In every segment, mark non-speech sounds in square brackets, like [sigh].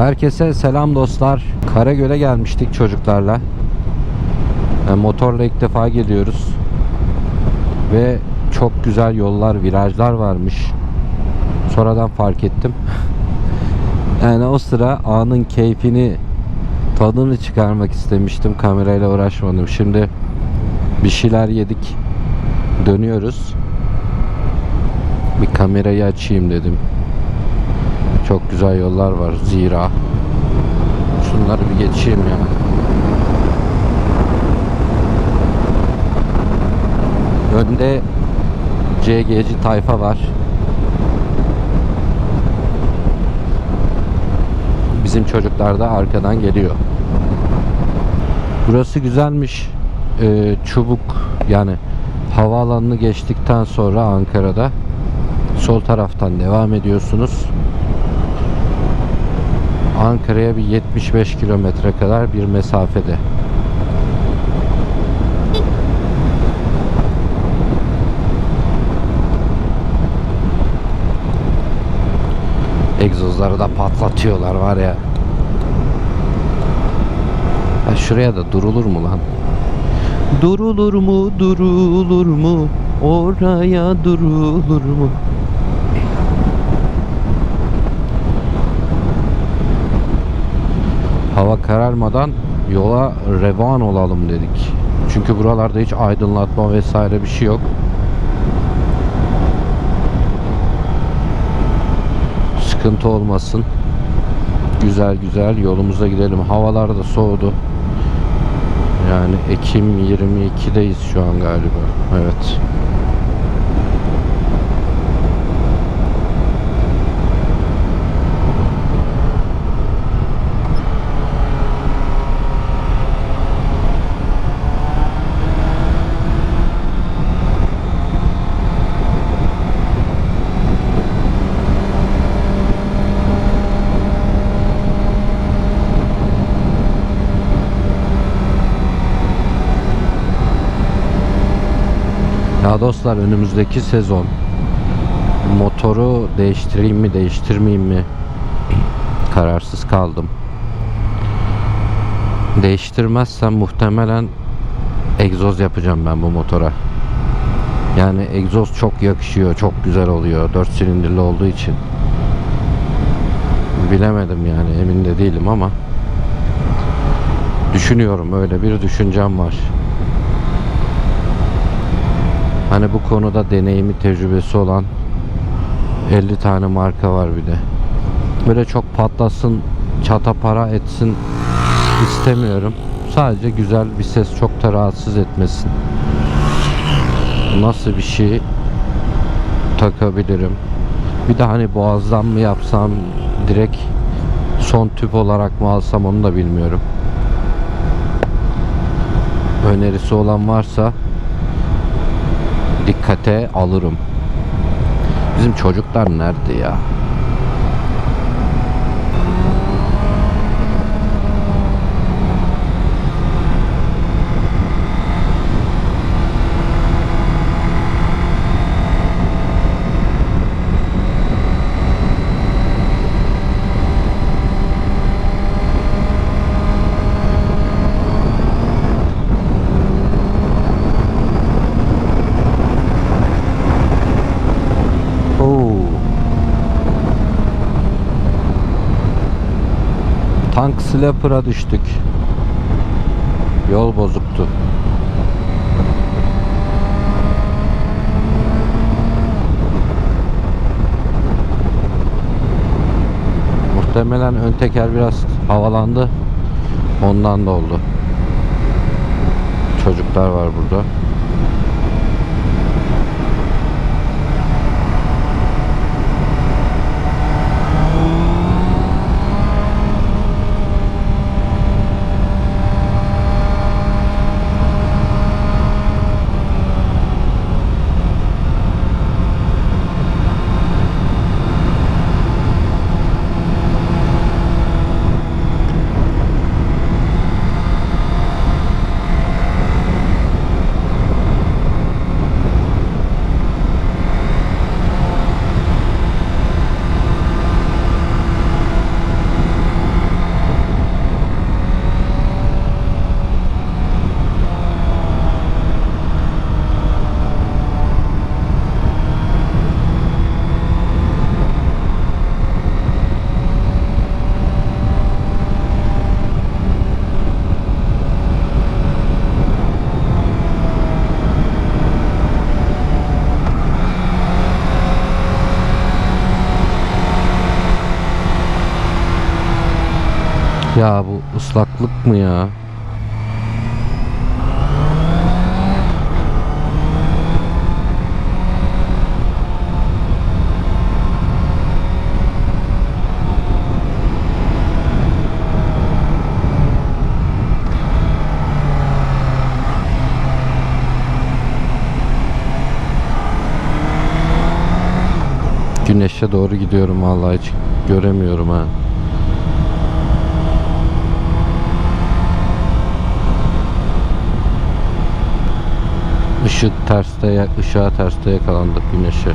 Herkese selam dostlar. Karagöl'e gelmiştik çocuklarla. E, Motorla ilk defa geliyoruz. Ve çok güzel yollar, virajlar varmış. Sonradan fark ettim. [laughs] Yani o sıra anın keyfini, tadını çıkarmak istemiştim. Kamerayla uğraşmadım. Şimdi bir şeyler yedik. Dönüyoruz. Bir kamerayı açayım dedim. Çok güzel yollar var. Zira. Şunları bir geçeyim ya. Önde CG'ci tayfa var. Bizim çocuklar da arkadan geliyor. Burası güzelmiş. Ee, çubuk yani havaalanını geçtikten sonra Ankara'da sol taraftan devam ediyorsunuz. Ankara'ya bir 75 kilometre kadar bir mesafede. Egzozları da patlatıyorlar var ya. Ha şuraya da durulur mu lan? Durulur mu, durulur mu? Oraya durulur mu? Hava kararmadan yola revan olalım dedik. Çünkü buralarda hiç aydınlatma vesaire bir şey yok. Sıkıntı olmasın. Güzel güzel yolumuza gidelim. Havalar da soğudu. Yani Ekim 22'deyiz şu an galiba. Evet. Dostlar önümüzdeki sezon motoru değiştireyim mi değiştirmeyeyim mi kararsız kaldım. Değiştirmezsem muhtemelen egzoz yapacağım ben bu motora. Yani egzoz çok yakışıyor, çok güzel oluyor 4 silindirli olduğu için. Bilemedim yani emin de değilim ama düşünüyorum öyle bir düşüncem var. Hani bu konuda deneyimi tecrübesi olan 50 tane marka var bir de. Böyle çok patlasın, çata para etsin istemiyorum. Sadece güzel bir ses çok da rahatsız etmesin. Nasıl bir şey takabilirim? Bir de hani boğazdan mı yapsam direkt son tüp olarak mı alsam onu da bilmiyorum. Önerisi olan varsa dikkate alırım. Bizim çocuklar nerede ya? Slapper'a düştük. Yol bozuktu. Muhtemelen ön teker biraz havalandı. Ondan da oldu. Çocuklar var burada. Ya bu ıslaklık mı ya? Güneşe doğru gidiyorum vallahi hiç göremiyorum ha. Işık terste, ışığa terste yakalandık güneşe.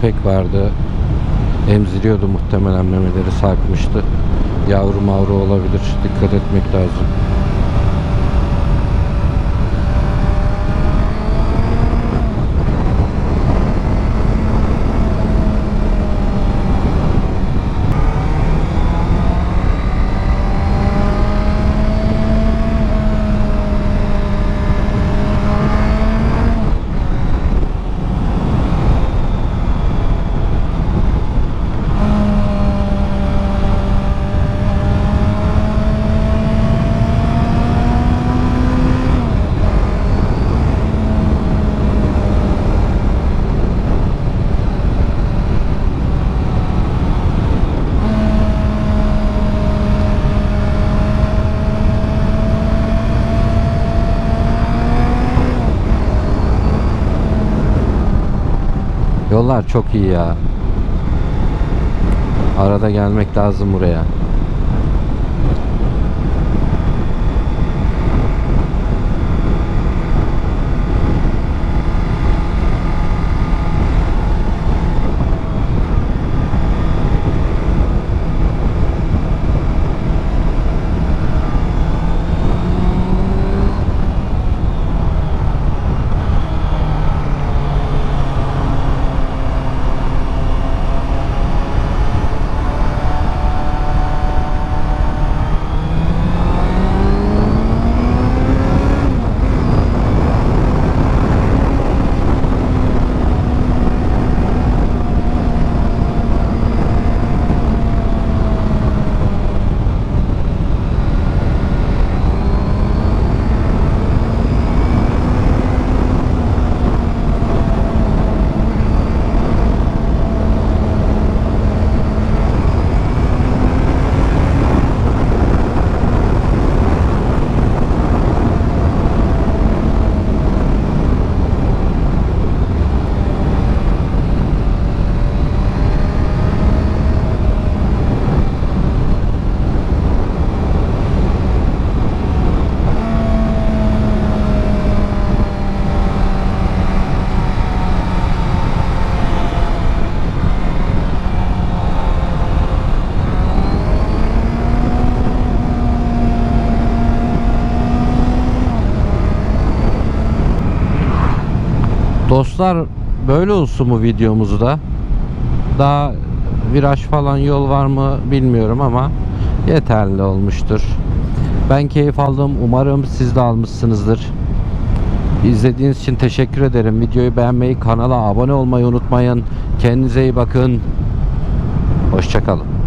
Köpek vardı. Emziriyordu muhtemelen memeleri sarkmıştı. Yavru mavru olabilir. Dikkat etmek lazım. Yollar çok iyi ya. Arada gelmek lazım buraya. Dostlar böyle olsun mu videomuzu da? Daha viraj falan yol var mı bilmiyorum ama yeterli olmuştur. Ben keyif aldım. Umarım siz de almışsınızdır. İzlediğiniz için teşekkür ederim. Videoyu beğenmeyi, kanala abone olmayı unutmayın. Kendinize iyi bakın. Hoşçakalın.